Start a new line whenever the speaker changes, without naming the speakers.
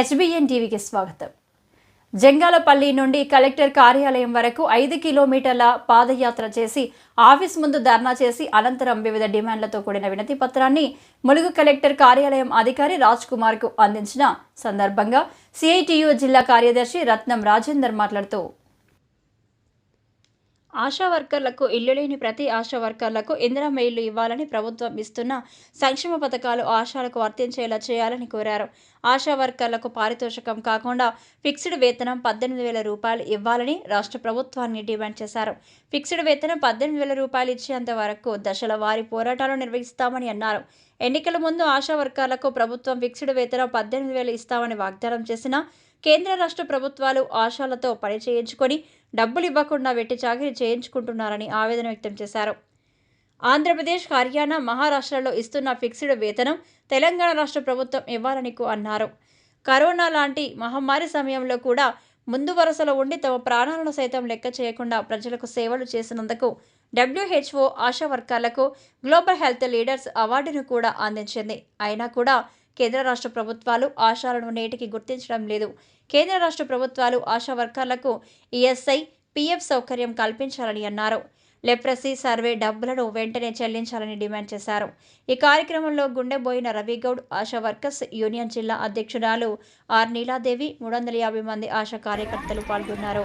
HBN టీవీకి స్వాగతం. జంగాలపల్లి నుండి కలెక్టర్ కార్యాలయం వరకు ఐదు కిలోమీటర్ల పాదయాత్ర చేసి ఆఫీస్ ముందు ధర్నా చేసి అనంతరం వివిధ డిమాండ్లతో కూడిన వినతి పత్రాన్ని ములుగు కలెక్టర్ కార్యాలయం అధికారి రాజ్ కుమార్కు అందించిన సందర్భంగా సిఐటియు జిల్లా కార్యదర్శి రత్నం రాజేందర్ మాట్లాడుతూ ఆశా వర్కర్లకు ఇల్లు లేని ప్రతి ఆశా వర్కర్లకు ఇందిరా మెయిల్లు ఇవ్వాలని ప్రభుత్వం ఇస్తున్న సంక్షేమ పథకాలు ఆశాలకు వర్తించేలా చేయాలని కోరారు. ఆశా వర్కర్లకు పారితోషికం కాకుండా ఫిక్స్డ్ వేతనం పద్దెనిమిది వేల రూపాయలు ఇవ్వాలని రాష్ట్ర ప్రభుత్వాన్ని డిమాండ్ చేశారు. ఫిక్స్డ్ వేతనం పద్దెనిమిది వేల రూపాయలు ఇచ్చేంత వరకు దశల వారి పోరాటాలు నిర్వహిస్తామని అన్నారు. ఎన్నికల ముందు ఆశా వర్కర్లకు ప్రభుత్వం ఫిక్స్డ్ వేతనం పద్దెనిమిది వేలు ఇస్తామని వాగ్దానం చేసినా కేంద్ర రాష్ట్ర ప్రభుత్వాలు ఆశాలతో పని చేయించుకొని డబ్బులు ఇవ్వకుండా వెట్టి చాకిరి చేయించుకుంటున్నారని ఆవేదన వ్యక్తం చేశారు. ఆంధ్రప్రదేశ్ హర్యానా మహారాష్ట్రలో ఇస్తున్న ఫిక్స్డ్ వేతనం తెలంగాణ రాష్ట్ర ప్రభుత్వం ఇవ్వాలని అన్నారు. కరోనా లాంటి మహమ్మారి సమయంలో కూడా ముందు వరుసలో ఉండి తమ ప్రాణాలను సైతం లెక్క చేయకుండా ప్రజలకు సేవలు చేసినందుకు డబ్ల్యూహెచ్ఓ ఆశా వర్కర్లకు గ్లోబల్ హెల్త్ లీడర్స్ అవార్డును కూడా అందించింది. అయినా కూడా కేంద్ర రాష్ట్ర ప్రభుత్వాలు ఆశాలను నేటికి గుర్తించడం లేదు. కేంద్ర రాష్ట్ర ప్రభుత్వాలు ఆశా వర్కర్లకు ఈఎస్ఐ పీఎఫ్ సౌకర్యం కల్పించాలని అన్నారు. లెప్రసీ సర్వే డబ్బులను వెంటనే చెల్లించాలని డిమాండ్ చేశారు. ఈ కార్యక్రమంలో గుండెబోయిన రవిగౌడ్ ఆశా వర్కర్స్ యూనియన్ జిల్లా అధ్యక్షురాలు ఆర్ నీలాదేవి మూడు వందల యాభై మంది ఆశా కార్యకర్తలు పాల్గొన్నారు.